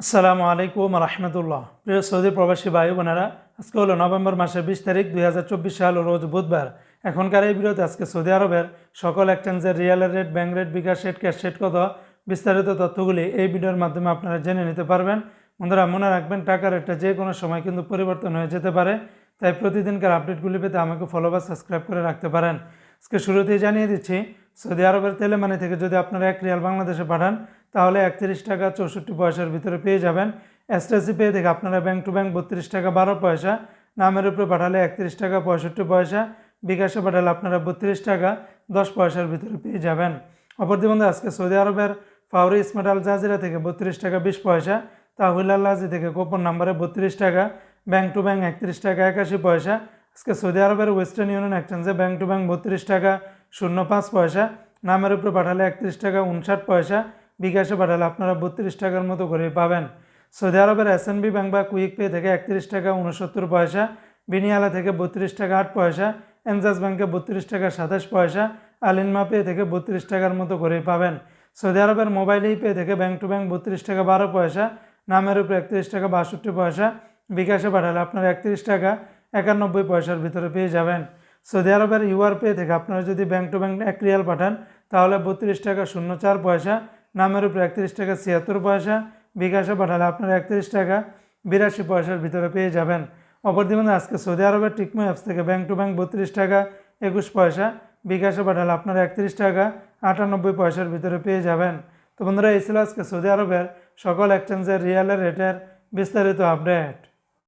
আসসালামু আলাইকুম রহমতুল্লাহ। প্রিয় সৌদি প্রবাসী ভাই বোনেরা, আজকে হলো নভেম্বর মাসের বিশ তারিখ দুই হাজার চব্বিশ সাল, রোজ বুধবার। এখনকার এই বিরতি আজকে সৌদি আরবের সকল এক্সচেঞ্জের real rate bank rate, bKash rate, cash rate কত বিস্তারিত তথ্যগুলি এই ভিডিওর মাধ্যমে আপনারা জেনে নিতে পারবেন। বন্ধুরা, মনে রাখবেন, টাকার রেটটা যে কোনো সময় কিন্তু পরিবর্তন হয়ে যেতে পারে, তাই প্রতিদিনকার আপডেটগুলি পেতে আমাকে ফলো বা সাবস্ক্রাইব করে রাখতে পারেন। আজকে শুরুতেই জানিয়ে দিচ্ছি, সৌদি আরবের তেলেমানি থেকে যদি আপনারা এক রিয়াল বাংলাদেশে পাঠান তাহলে একত্রিশ টাকা চৌষট্টি পয়সার ভিতরে পেয়ে যাবেন। এসটিসি পে থেকে আপনারা ব্যাংক টু ব্যাংক বত্রিশ টাকা বারো পয়সা। নামের উপরে পাঠালে একত্রিশ টাকা পঁয়ষট্টি পয়সা। বিকাশে পাঠালে আপনারা বত্রিশ টাকা দশ পয়সার ভিতরে পেয়ে যাবেন। অপরদি বন্ধু, আজকে সৌদি আরবের ফাউরি স্মার্ট আল জাজিরা থেকে বত্রিশ টাকা বিশ পয়সা। তাহুল আল্লাজি থেকে গোপন নাম্বারে বত্রিশ টাকা। ব্যাংক টু ব্যাংক একত্রিশ টাকা একাশি পয়সা। আজকে সৌদি আরবের ওয়েস্টার্ন ইউনিয়ন এক্সচেঞ্জে ব্যাংক টু ব্যাংক বত্রিশ টাকা শূন্য পাঁচ পয়সা। নামের উপরে পাঠালে একত্রিশ টাকা উনষাট পয়সা। বিকাশে পাঠালে আপনারা বত্রিশ টাকার মতো করে পাবেন। সৌদি আরবের এস বি ব্যাংক বা কুইক পে থেকে একত্রিশ টাকা উনসত্তর পয়সা, বিনিয়ালা থেকে বত্রিশ টাকা আট পয়সা, এনজাস ব্যাংকে বত্রিশ টাকা সাতাশ পয়সা, আলিনমা পে থেকে বত্রিশ টাকার মতো করে পাবেন। সৌদি আরবের মোবাইল পে থেকে ব্যাংক টু ব্যাংক বত্রিশ টাকা বারো পয়সা, নামের উপরে একত্রিশ টাকা বাষট্টি পয়সা, বিকাশে পাঠালে আপনারা একত্রিশ টাকা একানব্বই পয়সার ভিতরে পেয়ে যাবেন। সৌদি আরবের ইউআর পে থেকে আপনারা যদি ব্যাংক টু ব্যাংক এক রিয়াল পাঠান, তাহলে বত্রিশ টাকা শূন্য চার পয়সা নামের উপরে একত্রিশ টাকা, ছিয়াত্তর পয়সা, বিকাশে পাঠালে আপনারা একত্রিশ টাকা, বিরাশি পয়সার ভিতরে পেয়ে যাবেন। অপরদিকে আজকে সৌদি আরবের টিকমো অ্যাপস থেকে ব্যাংক টু ব্যাংক বত্রিশ টাকা, একুশ পয়সা, বিকাশে পাঠালে আপনারা একত্রিশ টাকা, আটানব্বই পয়সার ভিতরে পেয়ে যাবেন। তো বন্ধুরা, এই ছিল আজকে সৌদি আরবের সকল এক্সচেঞ্জের রিয়ালের রেটের বিস্তারিত আপডেট